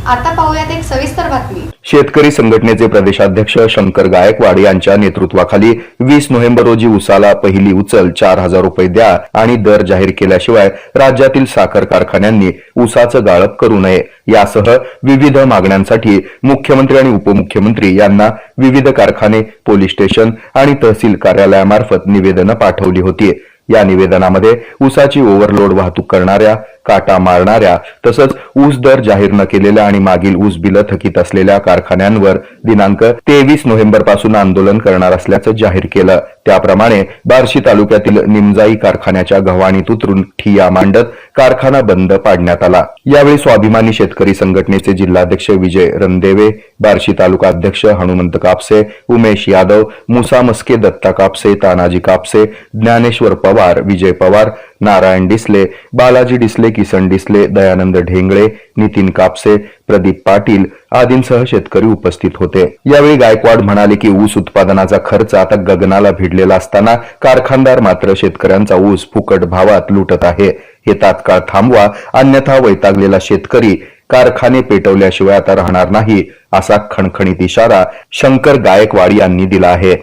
आता पाहूयात एक सविस्तर बातमी. शेतकरी संघटनेचे प्रदेशाध्यक्ष शंकर गायकवाड यांच्या नेतृत्वाखाली वीस नोव्हेंबर रोजी उसाला पहिली उचल चार हजार रुपये द्या आणि दर जाहीर केल्याशिवाय राज्यातील साखर कारखान्यांनी उसाचं गाळप करू नये. यासह विविध मागण्यांसाठी मुख्यमंत्री आणि उपमुख्यमंत्री यांना विविध कारखाने पोलीस स्टेशन आणि तहसील कार्यालयामार्फत निवेदनं पाठवली होती. या निवेदनामध्ये उसाची ओव्हरलोड वाहतूक करणाऱ्या काटा मारणाऱ्या तसंच ऊस दर जाहीर न केलेल्या आणि मागील ऊस बिलं थकीत असलेल्या कारखान्यांवर दिनांक तेवीस नोव्हेंबरपासून आंदोलन करणार असल्याचं जाहीर केलं. त्याप्रमाणे बार्शी तालुक्यातील निमजाई कारखान्याच्या गव्हाणीत उतरून ठिया मांडत कारखाना बंद पाडण्यात आला. यावेळी स्वाभिमानी शेतकरी संघटनेचे जिल्हाध्यक्ष विजय रणदेवे बार्शी तालुका अध्यक्ष हनुमंत कापसे उमेश यादव मुसा मस्के दत्ता कापसे तानाजी कापसे ज्ञानेश्वर पवार विजय पवार नारायण डिसले बालाजी डिसले किसन डिसले दयानंद ढेंगळे नितीन कापसे प्रदीप पाटील आदींसह शेतकरी उपस्थित होते. यावेळी गायकवाड म्हणाले की ऊस उत्पादनाचा खर्च आता गगनाला भिडलेला असताना कारखानदार मात्र शेतकऱ्यांचा ऊस फुकट भावात लुटत आहे. हे तात्काळ थांबवा अन्यथा वैतागलेला शेतकरी कारखाने पेटवल्याशिवाय आता राहणार नाही असा खणखणीत इशारा शंकर गायकवाड यांनी दिला आहे.